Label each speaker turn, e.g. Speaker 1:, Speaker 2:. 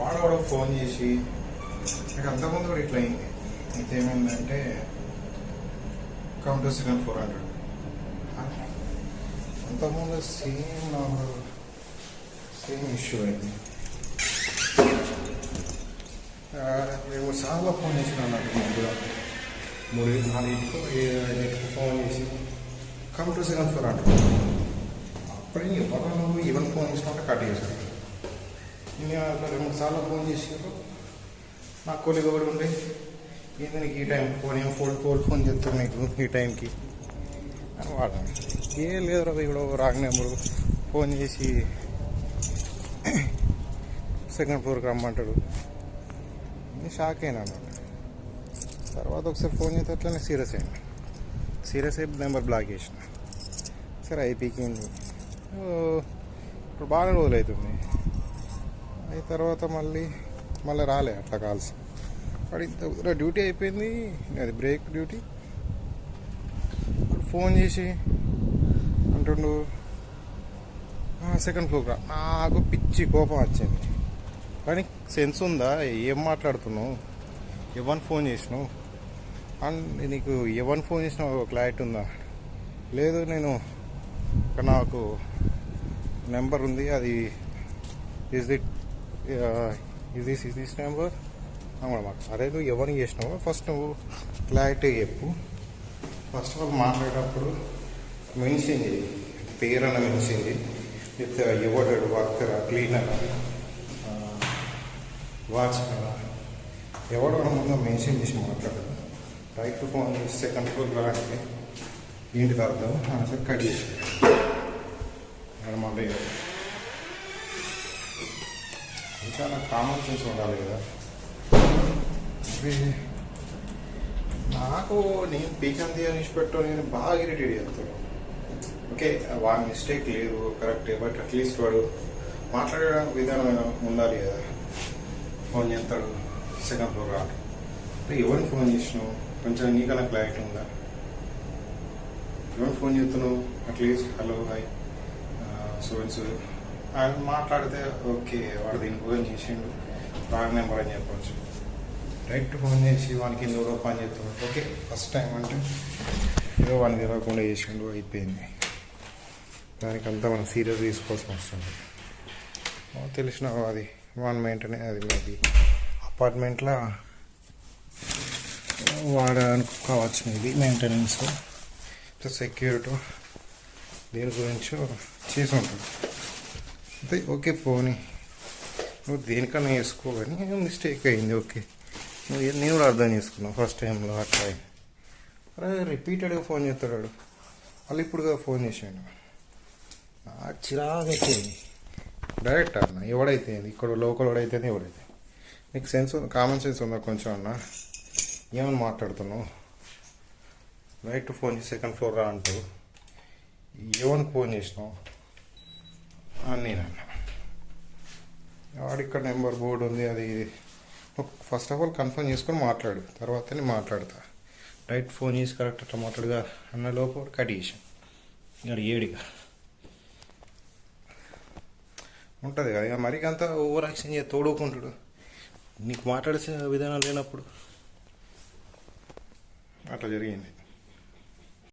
Speaker 1: వాడవాడు phone చేసి నాకు అంతకుముందు కూడా ఇట్లా అయింది. అయితే ఏమైందంటే కౌంటర్ సెకండ్ ఫోర్ హండ్రెడ్ అంతకుముందు సేమ్ నాకు సేమ్ ఇష్యూ అయింది. ఆ, మేము చాలా ఫోన్ చేసినా నాకు ముందుగా మూడు నాలుగింటికి ఐదింటికి ఫోన్ చేసి కంప్యూటర్ సెకండ్ ఫోర్ హండ్రెడ్ అప్పుడే ఎవరు నువ్వు ఈవెన్ ఫోన్ చేసినట్టు కట్ చేశాను నేను అట్లా రెండు సార్లు ఫోన్ చేసారు నా కొలిగ కూడా ఉండే. ఏంది నీకు ఈ టైం ఫోన్ ఏం ఫోన్ ఫోన్ ఫోన్ చెప్తాను నీకు ఈ టైంకి? అని వాడాను ఏం లేదు రా ఇక్కడ రాంగ్ నెంబరు ఫోన్ చేసి సెకండ్ ఫ్లోర్కి రమ్మంటాడు. నేను షాక్ అయినా తర్వాత ఒకసారి ఫోన్ చేస్తే అట్లనే సీరియస్ అయినా. సీరియస్ అయి నెంబర్ బ్లాక్ చేసిన. సరే అయిపోయింది ఓ, ఇప్పుడు బాగా రోజులు అవుతుంది. అయిన తర్వాత మళ్ళీ మళ్ళీ రాలే అట్లా కాల్స్. వాడు ఇంత డ్యూటీ అయిపోయింది అది బ్రేక్ డ్యూటీ. వాడు ఫోన్ చేసి అంటుండు సెకండ్ ఫ్లోర్ నాకు పిచ్చి కోపం వచ్చింది. కానీ సెన్స్ ఉందా? ఏం మాట్లాడుతున్నావు? ఎవరిని ఫోన్ చేసినావు? అండ్ నీకు ఎవరిని ఫోన్ చేసినావు క్లారిటీ ఉందా? లేదు నేను నాకు నెంబర్ ఉంది అది ఇస్ ది ఇది దిస్ నెంబర్ మాకు అరే నువ్వు ఎవరిని చేసినావు? ఫస్ట్ నువ్వు క్లారిటీ చెప్పు. ఫస్ట్ ఆఫ్ ఆల్ మాట్లాడేటప్పుడు మెన్షన్ చేయి మెన్సింది. మెన్షన్ చేయి లేకపోతే ఎవడాడు వర్కర్ క్లీనర్ వాచ్మెన్ ఎవడో ముందు మెన్షన్ చేసి మాట్లాడదు. రైట్ ఫోన్ సెకండ్ ఫ్లోర్ రాగానే ఏంటి అర్థం? సార్ కట్ చేసి అక్కడ మళ్ళీ నాకు కామన్ సెన్స్ ఉండాలి కదా. నాకు నేను పీకన్ తీయని పెట్టు నేను బాగా ఇరిటేట్ చేస్తాను. ఓకే వాడి మిస్టేక్ లేదు కరెక్ట్ బట్ అట్లీస్ట్ వాడు మాట్లాడే విధానం ఉండాలి కదా. ఫోన్ చేస్తాడు సెకండ్ ఫ్లోర్ రాడు. ఎవరిని ఫోన్ చేసినావు? కొంచెం నీకన్నా క్లారిటీ ఉందా? ఎవరిని ఫోన్ చేస్తున్నావు? At least hello hi so and so ఆయన మాట్లాడితే ఓకే వాడు దీని ఫోన్ చేసిండు. రాంగ్ నెంబర్ అని చెప్పచ్చు. డైరెక్ట్ ఫోన్ చేసి వానికి ఎందుకు పని చెప్తున్నాడు. ఓకే ఫస్ట్ టైం అంటే ఏదో వానికి తెలియకుండా చేసిండు అయిపోయింది. దానికంతా మనం సీరియస్ తీసుకోవాల్సి వస్తుంది తెలిసిన అది వన్ మెయింటనే అది మేబీ అపార్ట్మెంట్లో వాడడానికి కావచ్చు మేబీ మెయింటెనెన్స్ సెక్యూరిటీ దీని గురించి చేసి ఉంటుంది అయితే ఓకే పోనీ. నువ్వు దేనికన్నా వేసుకో కానీ మిస్టేక్ అయింది. ఓకే. నువ్వు నేను కూడా అర్థం చేసుకున్నావు ఫస్ట్ టైంలో అట్లా అరే రిపీటెడ్గా ఫోన్ చేస్తాడు వాడు. మళ్ళీ ఇప్పుడు ఫోన్ చేసాడు నాకు చిరాకు వచ్చింది డైరెక్ట్ అన్న ఎవడైతే ఇక్కడ లోకల్ వాడైతే ఎవడైతే? నీకు సెన్స్ ఉంది? కామన్ సెన్స్ ఉందా కొంచెం అన్న? ఏమని మాట్లాడుతున్నావు? రైట్ ఫోన్ చేసి సెకండ్ ఫ్లోర్ రా అంటూ. ఏమని ఫోన్ చేసినావు? అని నేను అన్నా వాడు ఇక్కడ నెంబర్ బోర్డు ఉంది అది ఇది ఫస్ట్ ఆఫ్ ఆల్ కన్ఫర్మ్ చేసుకొని మాట్లాడు తర్వాతనే మాట్లాడతా. రైట్ ఫోన్ చేసి కరెక్ట్ అట్లా మాట్లాడుగా అన్న లోపు కట్ చేసాం ఇక్కడ ఏడిగా. ఉంటుంది కదా ఇక మరీ అంత ఓవర్ యాక్షన్ చేసి తోడుకుంటాడు. నీకు మాట్లాడే విధానం లేనప్పుడు. అట్లా జరిగింది.